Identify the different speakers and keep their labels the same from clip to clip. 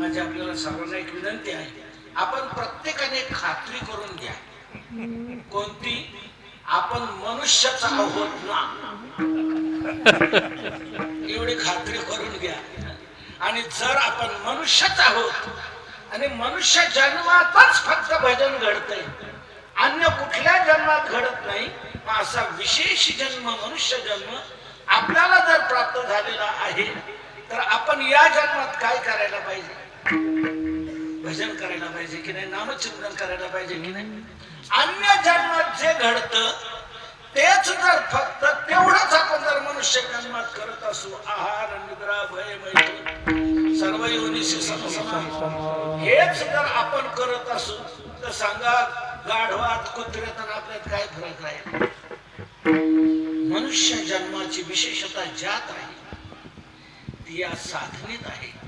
Speaker 1: माझी आपल्याला सर्वांना एक विनंती आहे. आपण प्रत्येकाने खात्री करून घ्या. कोणती? आपण मनुष्यच आहोत ना. एवढी खात्री करून घ्या. आणि जर आपण मनुष्यच आहोत आणि मनुष्य जन्मातच फक्त भजन घडतंय अन्य कुठल्या जन्मात घडत नाही असा विशेष जन्म मनुष्य जन्म आपल्याला जर प्राप्त झालेला आहे तर आपण या जन्मात काय करायला पाहिजे? भजन करायला पाहिजे की नाही? नामचिंतन करायला पाहिजे की नाही? अन्य जन्मात जे घडत तेच जर फक्त तेवढंच आपण जर मनुष्य जन्मात करत असू आहार निद्रा भय मैथून सर्व योनिशी समसमान हेच जर आपण करत असू तर सांगा गाढवात कुत्र्यात तर आपल्यात काय फरक राहील? मनुष्य जन्माची विशेषता ज्यात आहे ती या साधनेत आहे.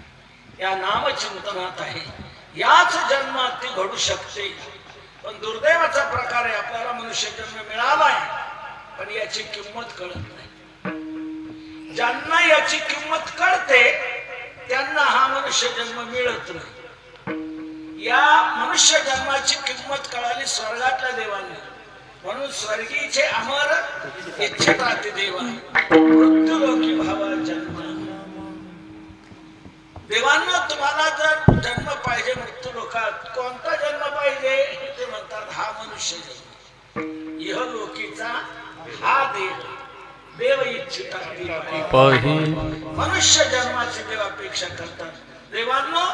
Speaker 1: या नामचिंतनात आहे. याच जन्मात ती घडू शकते. पण दुर्दैवाचा प्रकार आहे आपल्याला मनुष्य जन्म मिळालाय पण याची किंमत कळत नाही. ज्यांना याची किंमत कळते त्यांना हा मनुष्य जन्म मिळत नाही. या मनुष्य जन्माची किंमत कळाली स्वर्गातल्या देवांनी. म्हणून स्वर्गीचे अमर इच्छितात देवा मृत्यू लोकी भावा जन्म. देवांना तुम्हाला जर जन्म पाहिजे मृत्यू लोकात कोणता जन्म पाहिजे ते म्हणतात हा मनुष्य जन्म. इह लोकीचा हा देव. देव इच्छितात
Speaker 2: पाही
Speaker 1: मनुष्य जन्माची देव अपेक्षा करतात. देवांनो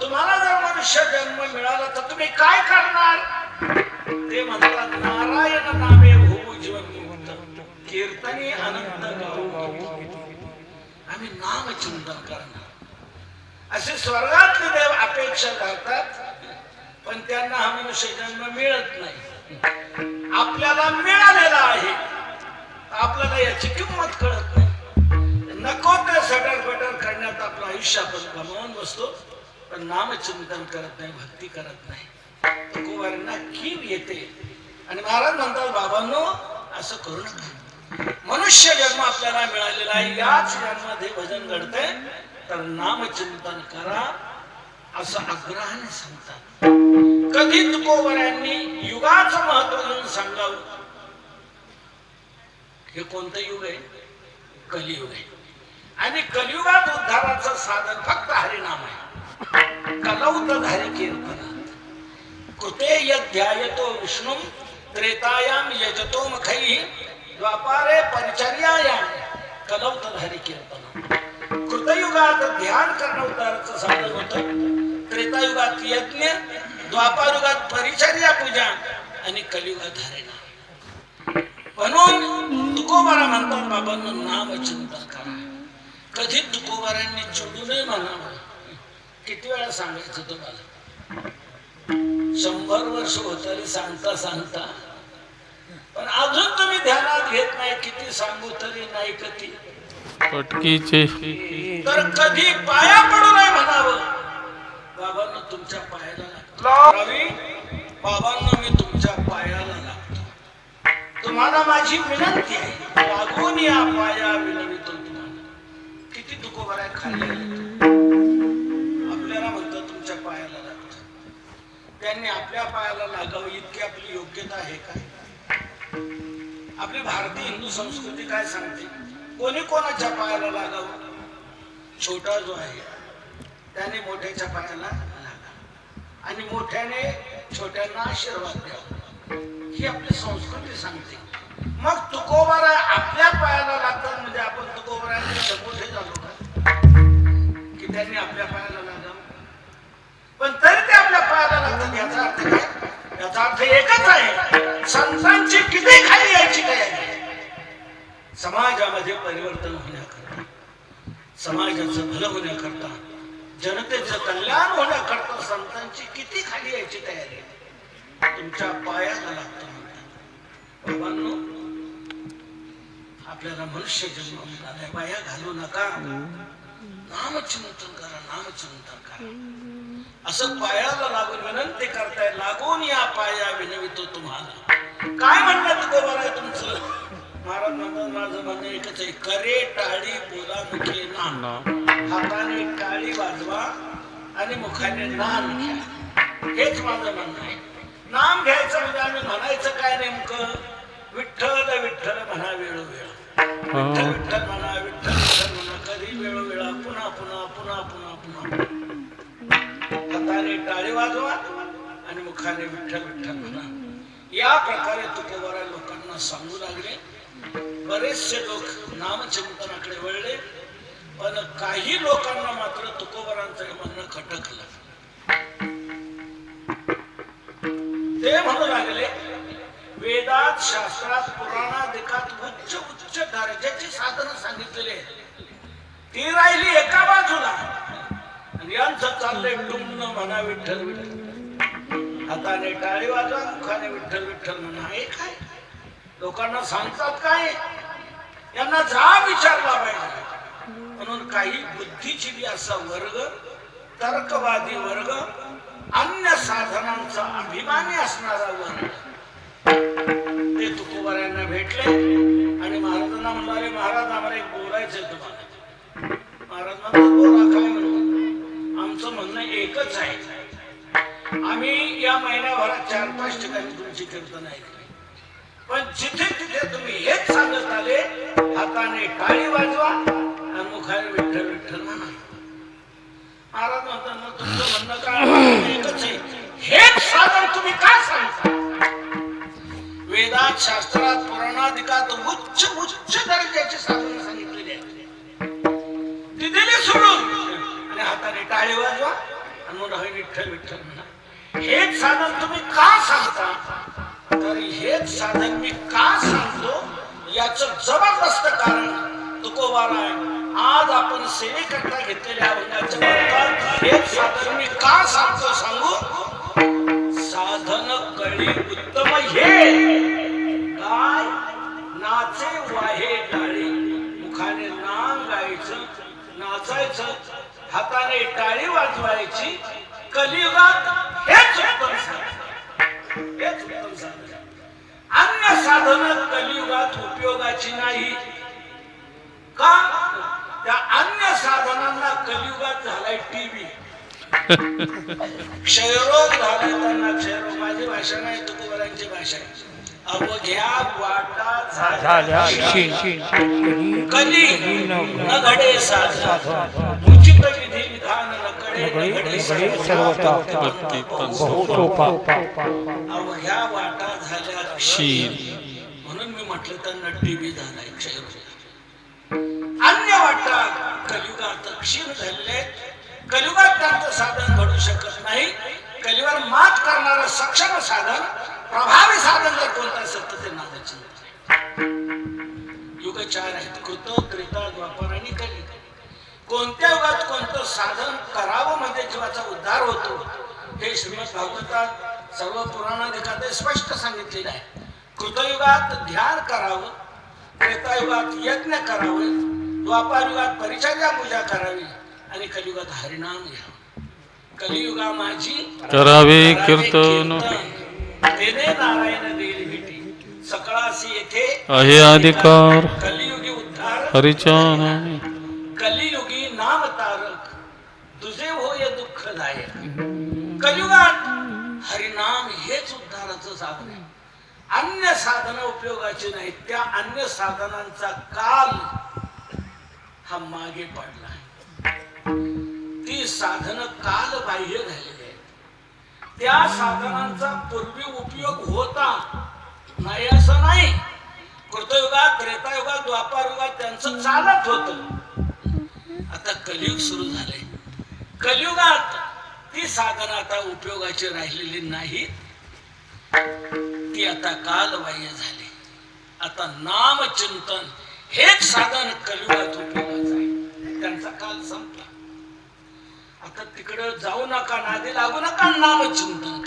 Speaker 1: तुम्हाला जर मनुष्य जन्म मिळाला तर तुम्ही काय करणार? ते म्हणतात नारायण नामे होऊ जीवन कीर्तनी अनंत आम्ही नाम चिंतन करणार. असे स्वर्गातले देव अपेक्षा करतात पण त्यांना हा मनुष्य जन्म मिळत नाही. आपल्याला मिळालेला आहे. आपल्याला याची किंमत कळत नाही. नको त्या सटर पटर करण्यात आपलं आयुष्य आपण गमावून बसतो पण नामचिंतन करत नाही भक्ती करत नाही. तुकोबारांना कीव येते. आणि महाराज म्हणतात बाबांनो असं करू नका. मनुष्य जन्म आपल्याला मिळालेला आहे याच जन्मामध्ये भजन घडतंय. तर नामचिंतन करा असं आग्रहाने सांगतात. कधी तुकोबरांनी युगाचं महत्त्व घेऊन सांगावं. हे कोणतं युग आहे? कलियुग आहे. आणि कलियुगात उद्धाराचं साधन फक्त हरिनाम आहे. कलौतधारी कीर्तनात कृते यध्यायतो विष्णू त्रेतायाम यजतो मखई द्वापारे परिचर्यायाम कलौतधारी कीर्तन. कृतयुगात ध्यान करणं उद्धाराचं साधन होत. त्रेतायुगात यज्ञ द्वापारुगात परिचर्या पूजा आणि कलियुगात धारणा. म्हणून तुकोबारा म्हणतात बाबांना नाव चिंतन करा. कधी तुकोबारांनी चिडू नये म्हणावं. किती वेळा सांगायचं तुम्हाला? शंभर वर्ष होतरी सांगता सांगता. पण अजून तुम्ही ध्यानात घेत नाही किती सांगू तरी नाही कधी.
Speaker 2: पटकीचे
Speaker 1: तर कधी पाया पडू नये म्हणावं. बाबांना तुमच्या पायाला लागतो. रवी बाबांना मी तुमच्या पायाला लागतो. तुम्हाला माझी विनंती आहे. लागून या पाया विनवितो तुम्हाला. किती दुखोबर आहे खाल्ले. आपल्याला म्हणतो तुमच्या पायाला लागतो. त्यांनी आपल्या पायाला लागावं. इतकी आपली योग्यता आहे काय? आपली भारतीय हिंदू संस्कृती काय सांगते? कोणी कोणाच्या पायाला लागावं? छोटा जो आहे त्याने मोठ्याच्या पायाला लागा. आणि मोठ्याने छोट्यांना आशीर्वाद द्यावा ही आपली संस्कृती सांगते. मग तुकोबारा आपल्या पायाला लागतात म्हणजे आपण तुकोबारा मोठे झालो का? की त्यांनी आपल्या पायाला लागावं? पण तरी ते आपल्या पायाला लागतात याचा अर्थ काय? याचा अर्थ एकच आहे. संतांची किती खाली यायची काय आहे समाजामध्ये परिवर्तन होण्याकरता समाजाचं भलं होण्याकरता जनतेचं कल्याण होण्याकरता संतांची किती खाली यायची तयारी आहे? तुमच्या पायाला लागतं बाबांनो आपल्याला मनुष्य जन्म मिळालाय पाया घालू नका. नामचिंतन करा नामचिंतन करा. असं पायाला लागून विनंती करताय लागून या पाया विनवितो तुम्हाला. काय म्हणणार तुकोबार आहे तुमचं? महाराज म्हणतात माझं म्हणणं एकच आहे करे टाळी बोला मुखे ना. हाताने टाळी वाजवा आणि मुखाने नाम घ्या. हेच माझं म्हणणं आहे. नाम घ्यायचं म्हणजे नाही बरेचसे लोक नामचिंतनाकडे वळले पण काही लोकांना मात्र तुकोबारांचं म्हणणं खटकलं. ते म्हणू लागले वेदात शास्त्रात पुराणात एकात उच्च उच्च दर्जाची साधनं सांगितलेली आहेत. ती राहिली एका बाजूला. आणि यांचं चाललंय टुमन म्हणा विठ्ठल. विठ्ठल हाताने टाळी वाजवा मुखाने विठ्ठल विठ्ठल म्हणा हे काय? लोकांना सांगतात काय? यांना जा विचारला पाहिजे. म्हणून काही बुद्धिजीवी असा वर्ग तर्कवादी वर्ग अन्य साधनांचा अभिमानी असणारा वर्ग. ते तुकोबाऱ्यांना भेटले आणि महाराजांना म्हणाले महाराज आम्हाला एक बोलायचं तुम्हाला. महाराज बोला काय म्हणून आमचं म्हणणं एकच आहे. आम्ही या महिन्याभरात चार पाच ठिकाणी तुमची कीर्तन ऐकली. पण जिथे तिथे तुम्ही हेच सांगत आले हाताने टाळी वाजवा आणि मुखाने विठ्ठल विठ्ठल म्हणा. महाराज म्हणतात मग तुमचं म्हणणं काय एकच आहे. हेच साधन तुम्ही काय सांगता? वेदात शास्त्रात पुराणाधिकात उच्च उच्च दर्जाचे साधन सांगितलेले आहेत. ती दिली सोडून. आणि हाताने टाळी वाजवा आणि मग हवे विठ्ठल विठ्ठल म्हणा. हेच साधन तुम्ही का सांगता? तर हेच साधन मी का सांगतो? याच जबरदस्त कारण तुकोबारा आहे. आज आपण सेवेकरता घेतलेल्या हेच साधन मी का सांगतो सांगू? साधन कळी उत्तम हे. काय? नाचे वाहे टाळी मुखाने नाम गायचं नाचायचं हाताने टाळी वाजवायची. कलियुगात हेच उत्तम साधन. हेच उत्तम साधन अन्य साधन कलियुगात उपयोगाची नाही. का? त्या अन्य साधनांना कलियुगात झालाय टीव्ही क्षयरोग झाला त्यांना. क्षयरोग माझी भाषा नाही तुकोबरांची भाषा आहे. अवघ्या वाटा झाल्या. कली न घडे साधन. अवघ्या वाटा झाल्या
Speaker 2: शील.
Speaker 1: म्हणून मी म्हटलं त्यांना टीव्ही झालाय क्षयरोग अन्य वाटा कलियुगात क्षीण झालेले कलियुगात त्यांचं साधन घडू शकत नाही. कलिवर मात करणारं सक्षम साधन प्रभावी साधन जर कोणतं असेल तर ते नादाचे युग चार आहेत कृत त्रेता द्वापर आणि कली कोणत्या युगात कोणतं साधन करावं म्हणजे जीवाचा उद्धार होतो हे श्रीमद भागवतात सर्व पुराणाधिकात स्पष्ट सांगितलेलं आहे. कृतयुगात ध्यान करावं त्रेतायुगात यज्ञ करावे द्वापार युगात परिचर्या पूजा करावी आणि कलियुगात हरिनाम घ्यावं. कलियुगा माझी
Speaker 2: करावे कीर्तन.
Speaker 1: तेने नारायण देईल भेटी. सकळासी येथे
Speaker 2: अधिकार.
Speaker 1: कलियुगी उद्धार.
Speaker 2: हरीच्या नामे
Speaker 1: कलियुगी नाम तारक तुझे होय दुःखदायक कलियुगात हरिनाम हेच उद्धाराचं साधन आहे. अन्य साधन उपयोगाची नाही त्या अन्य साधनांचा काल हा मागे पडला आहे. ती साधन काल बाह्य झालेली आहेत. त्या साधनांचा पूर्वी उपयोग होता नाही असं नाही. कृतयुगात त्रेतायुगात द्वापार युगात त्यांचं चालत होत. आता कलियुग सुरू झाले कलियुगात ती साधन आता उपयोगाची राहिलेली नाही ती आता कालबाह्य झाली. आता नामचिंतन हेच साधन कलियुगात उपयोगाचं आहे. त्यांचा काल संपला. आता तिकडं जाऊ नका नादी लागू नका नामचिंतन